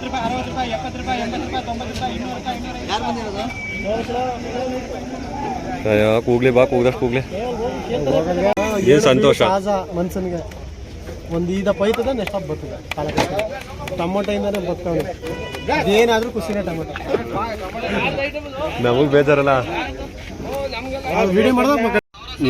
ಐವತ್ತು ರೂಪಾಯಿ ಅರವತ್ತು ರೂಪಾಯಿ ಎಪ್ಪತ್ತು ರೂಪಾಯಿ ಎಂಬತ್ತು ರೂಪಾಯಿ ತೊಂಬತ್ತು ರೂಪಾಯಿ ಇನ್ನೂರು ರೂಪಾಯಿ ಇನ್ನೂರ ಯಾರು ಬಂದಿರೋದು? ಅಯ್ಯೋ ಕೂಗ್ಲಿ ಬಾ ಕೂಗ್ದಷ್ಟು ಕೂಗ್ಲಿ. ಏನ್ ಸಂತೋಷ? ಮನ್ಸನ್ಗೆ ಮನ್ಸನಿಗೆ ಒಂದು ಈದ ಪೈತದ ನೆಕ್ಸ್ಟ್ ಹಬ್ಬ ಬರ್ತದೆ. ಕಾಲಕ್ಕೆ ಟೊಮೊಟೊಯಿಂದನೇ ಬರ್ತವೆ ಏನಾದ್ರೂ ಖುಷಿನೇ ಟೊಮೊಟೊ. ನಮಗ್ ಬೇಜಾರಲ್ಲ? ವಿಡಿಯೋ ಮಾಡಿದಾಗ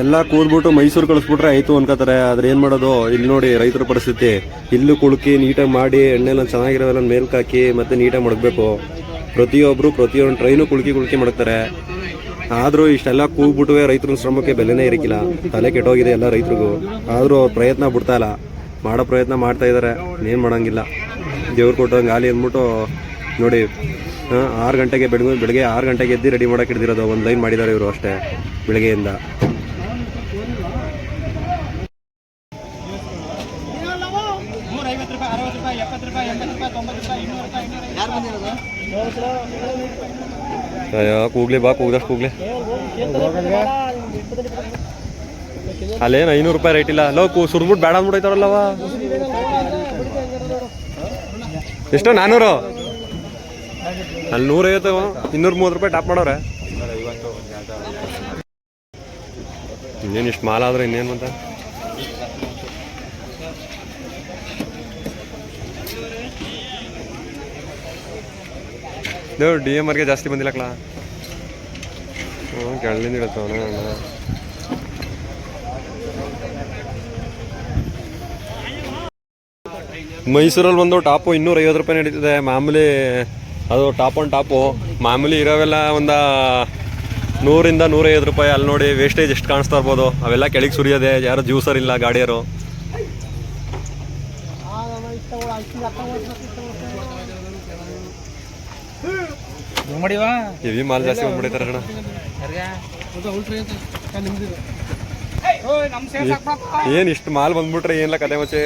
ಎಲ್ಲ ಕೂದ್ಬಿಟ್ಟು ಮೈಸೂರು ಕಳಿಸ್ಬಿಟ್ರೆ ಆಯ್ತು ಅನ್ಕೋತಾರೆ. ಆದ್ರೆ ಏನ್ ಮಾಡೋದು? ಇಲ್ಲಿ ನೋಡಿ ರೈತರ ಪರಿಸ್ಥಿತಿ. ಇಲ್ಲೂ ಕುಳುಕಿ ನೀಟಾಗಿ ಮಾಡಿ ಎಣ್ಣೆಲ್ಲ ಮೇಲ್ಕ್ ಹಾಕಿ ಮತ್ತೆ ನೀಟಾಗಿ ಮಡಗಬೇಕು. ಪ್ರತಿಯೊಬ್ರು ಪ್ರತಿಯೊಂದು ಟ್ರೈನು ಕುಳ್ಕಿ ಕುಳ್ಕಿ ಮಾಡ್ತಾರೆ ಆದ್ರೂ ಇಷ್ಟೆಲ್ಲ ಕೂಗ್ಬಿಟ್ಟುವೆ ರೈತರ ಶ್ರಮಕ್ಕೆ ಬೆಲೆನೇ ಇರಕ್ಕಿಲ್ಲ ತಲೆ ಕೆಟ್ಟೋಗಿದೆ ಎಲ್ಲ ರೈತರಿಗೂ. ಆದ್ರೂ ಅವ್ರು ಪ್ರಯತ್ನ ಬಿಡ್ತಾ ಇಲ್ಲ. ಮಾಡೋ ಪ್ರಯತ್ನ ಮಾಡ್ತಾ ಇದ್ದಾರೆ ಏನು ಮಾಡಂಗಿಲ್ಲ. ದೇವ್ರು ಕೊಟ್ಟಂಗೆ ಗಾಲಿ ಅಂದ್ಬಿಟ್ಟು ನೋಡಿ ಆರು ಗಂಟೆಗೆ ಬೆಳಗ್ಗೆ ಬೆಳಗ್ಗೆ ಆರು ಗಂಟೆಗೆ ಎದ್ದು ರೆಡಿ ಮಾಡಕ್ಕೆ ಹಿಡಿದಿರೋದು. ಒಂದು ಲೈನ್ ಮಾಡಿದ್ದಾರೆ ಇವರು ಅಷ್ಟೇ, ಬೆಳಗ್ಗೆಯಿಂದ ನೂರ ಐವತ್ತು ರೂಪಾಯಿ ಅರವತ್ತು ರೂಪಾಯಿ ಎಪ್ಪತ್ತು ರೂಪಾಯಿ ಎಂಬತ್ತು ರೂಪಾಯಿ ತೊಂಬತ್ತು ರೂಪಾಯಿ ಇನ್ನೂರು ರೂಪಾಯಿ ಇನ್ನೂರ ಯಾರು ಬಂದಿರೋದು ಅಯ್ಯೋ, ಕೂಗ್ಲಿ ಬಾ, ಕೂಗ್ದಷ್ಟು ಕೂಗ್ಲಿ. ಅಲ್ಲೇನು ಐನೂರು ರೂಪಾಯಿ ರೇಟ್ ಇಲ್ಲ. ಲೋ, ಕೂ ಸುರ್ಬಿಟ್ಟು ಬೇಡ ಅಂದ್ಬಿಟ್ಟೈತಾರಲ್ಲವ ಎಷ್ಟು ನಾನ್ನೂರು ಅಲ್ಲಿ ನೂರೈವತ್ತು ಇನ್ನೂರ ಮೂವತ್ತು ರೂಪಾಯಿ ಟಾಪ್ ಮಾಡೋರೆ. ಇನ್ನೇನು ಇಷ್ಟು ಮಾಲಾದ್ರೆ ಇನ್ನೇನು ಅಂತ? ದೇವ್ರು ಡಿ ಎಂ ಆರ್ಗೆ ಜಾಸ್ತಿ ಬಂದಿಲ್ಲಕ್ಲ ಹ್ಞೂ ಕೆಳದಿಂದ ಇಡತ್ತವಣ ಮೈಸೂರಲ್ಲಿ ಒಂದು ಟಾಪು ಇನ್ನೂರ ಐವತ್ತು ರೂಪಾಯಿ ನಡೀತಿದೆ ಮಾಮೂಲಿ ಅದು ಟಾಪ್ ಆನ್ ಟಾಪು ಮಾಮೂಲಿ ಇರೋವೆಲ್ಲ ಒಂದು ನೂರಿಂದ ನೂರೈವತ್ತು ರೂಪಾಯಿ ಅಲ್ಲಿ ನೋಡಿ ವೇಸ್ಟೇಜ್ ಎಷ್ಟು ಕಾಣಿಸ್ತಾ ಇರ್ಬೋದು ಅವೆಲ್ಲ ಕೆಳಗೆ ಸುರಿಯೋದೆ ಯಾರು ಜ್ಯೂಸರ್ ಇಲ್ಲ ಗಾಡಿಯರು ಮಾಡಿವಾ ಹೆವಿ ಮಾಲ್ ಜಾಸ್ತಿ ಬಂದ್ಬಿಡೈತಾರ ಏನು ಇಷ್ಟು ಮಾಲ್ ಬಂದ್ಬಿಟ್ರೆ ಏನಿಲ್ಲ ಕತೆ ಮಚ್ಚೆ?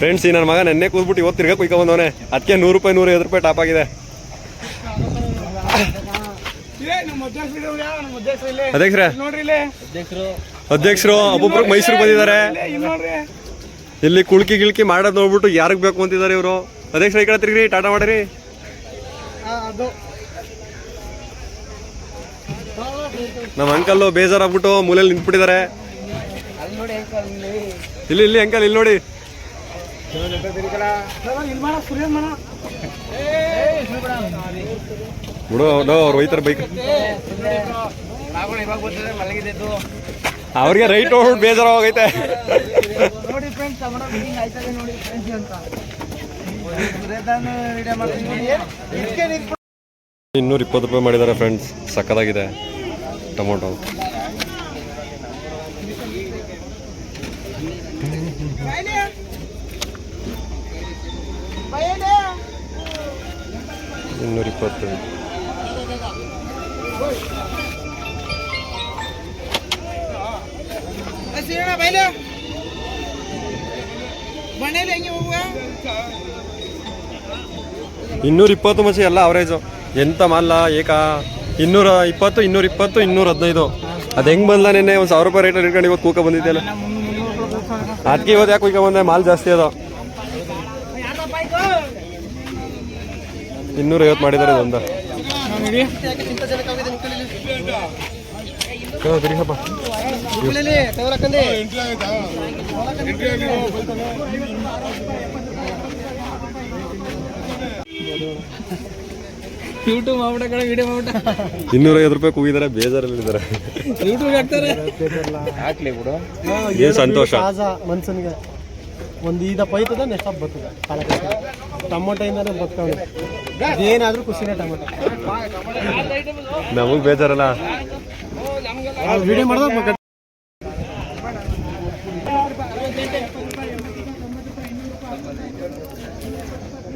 ಫ್ರೆಂಡ್ಸ್ ಈ ನನ್ನ ಮಗ ನೆನ್ನೆ ಕೂತ್ಬಿಟ್ಟು ಇವತ್ತು ತಿರ್ಗಾ ಕುಯ್ಕೊ ಬಂದವನೆ. ಅದಕ್ಕೆ ನೂರು ರೂಪಾಯಿ ನೂರ ಐವತ್ತು ರೂಪಾಯಿ ಟಾಪ್ ಆಗಿದೆ. ಅಧ್ಯಕ್ಷರ ಅಧ್ಯಕ್ಷರು ಒಬ್ಬೊಬ್ರು ಮೈಸೂರು ಬಂದಿದ್ದಾರೆ. ಇಲ್ಲೇ ಕುಳ್ಕಿ ಗಿಳ್ಕಿ ಮಾಡೋದು ನೋಡ್ಬಿಟ್ಟು ಯಾರಿಗೆ ಬೇಕು ಅಂತಿದ್ದಾರೆ ಇವರು ಅದೇ ಈ ಕಡೆ ತಿರ್ಗಿ ಟಾಟಾ ಮಾಡಿರಿ ನಮ್ಮ ಅಂಕಲ್ಲು ಬೇಜಾರಾಗ್ಬಿಟ್ಟು ಮೂಲೆಯಲ್ಲಿ ನಿಂತ್ಬಿಟ್ಟಿದ್ದಾರೆ ಇಲ್ಲಿ ಇಲ್ಲಿ ಅಂಕಲ್ ಇಲ್ಲಿ ನೋಡಿ ಬಿಡು ಅವ್ರು ಒಯ್ತಾರೆ ಬೈಕ್ ಅವ್ರಿಗೆ ರೈಟ್ ನೋಡ್ಬಿಟ್ಟು ಬೇಜಾರಾಗೈತೆ ಫ್ರೆಂಡ್ಸ್ ಮೀಟಿಂಗ್ ಆಯ್ತದೆ ನೋಡಿ ಫ್ರೆಂಡ್ಸ್ ಅಂತ. ಇನ್ನೂರ ಇಪ್ಪತ್ತು ರೂಪಾಯಿ ಮಾಡಿದ್ದಾರೆ ಫ್ರೆಂಡ್ಸ್ ಸಕ್ಕದಾಗಿದೆ ಟೊಮೊಟೊ. ಇನ್ನೂರ ಇಪ್ಪತ್ತು. ಬೈಲೆ. ಮನೇಲಿ ಹೆಂಗೆ ಹೋಗುವ? ಇನ್ನೂರ ಇಪ್ಪತ್ತು ಮಸಿ ಎಲ್ಲ ಅವರೇಜು ಎಂತ ಮಲ್ಲ ಏಕ? ಇನ್ನೂರ ಇಪ್ಪತ್ತು ಇನ್ನೂರ ಇಪ್ಪತ್ತು ಇನ್ನೂರ ಹದಿನೈದು. ಅದು ಹೆಂಗ್ ಬಂದ ನಿನ್ನೆ? ಒಂದು ಸಾವಿರ ರೂಪಾಯಿ ರೇಟಲ್ಲಿ ಇಟ್ಕೊಂಡು ಇವತ್ತು ಕೂಕ ಬಂದಿದ್ದೆಲ್ಲ ಅದಕ್ಕೆ ಇವತ್ತು ಯಾಕೆ ಈಗ ಬಂದೆ? ಮಾಲ್ ಜಾಸ್ತಿ ಅದ. ಇನ್ನೂರ ಐವತ್ತು ಮಾಡಿದ್ದಾರೆ ಇದೊಂದು. ಯೂಟ್ಯೂಬ್ ಮಾಡ್ಬಿಟ್ಟ ಕಡೆ ವಿಡಿಯೋ ಮಾಡ್ಬಿಟ್ಟ ಇನ್ನೂರ ಐವತ್ತು ರೂಪಾಯಿ ಕೂಗಿದ್ದಾರೆ ಬೇಜಾರಲ್ಲಿದ್ದಾರೆ. ಯೂಟ್ಯೂಬ್ ಹಾಕ್ತಾರೆ. ಹಾಕ್ಲಿ ಬಿಡು. ಏನು ಸಂತೋಷ? ಮನ್ಸನ್ಗೆ ಮನ್ಸನಿಗೆ ಒಂದು ಈದ ಪೈತದ ನೆಕ್ಸ್ಟ್ ಹಬ್ಬ ಬರ್ತದೆ ಕಾಲಕ್ಕೆ ಟೊಮೊಟೊಯಿಂದನೇ ಬರ್ತವೆ ಏನಾದ್ರೂ ಖುಷಿನೇ ಟೊಮೊಟೊ. ನಮಗೆ ಬೇಜಾರಲ್ಲ? ವಿಡಿಯೋ ಮಾಡಿದಾಗ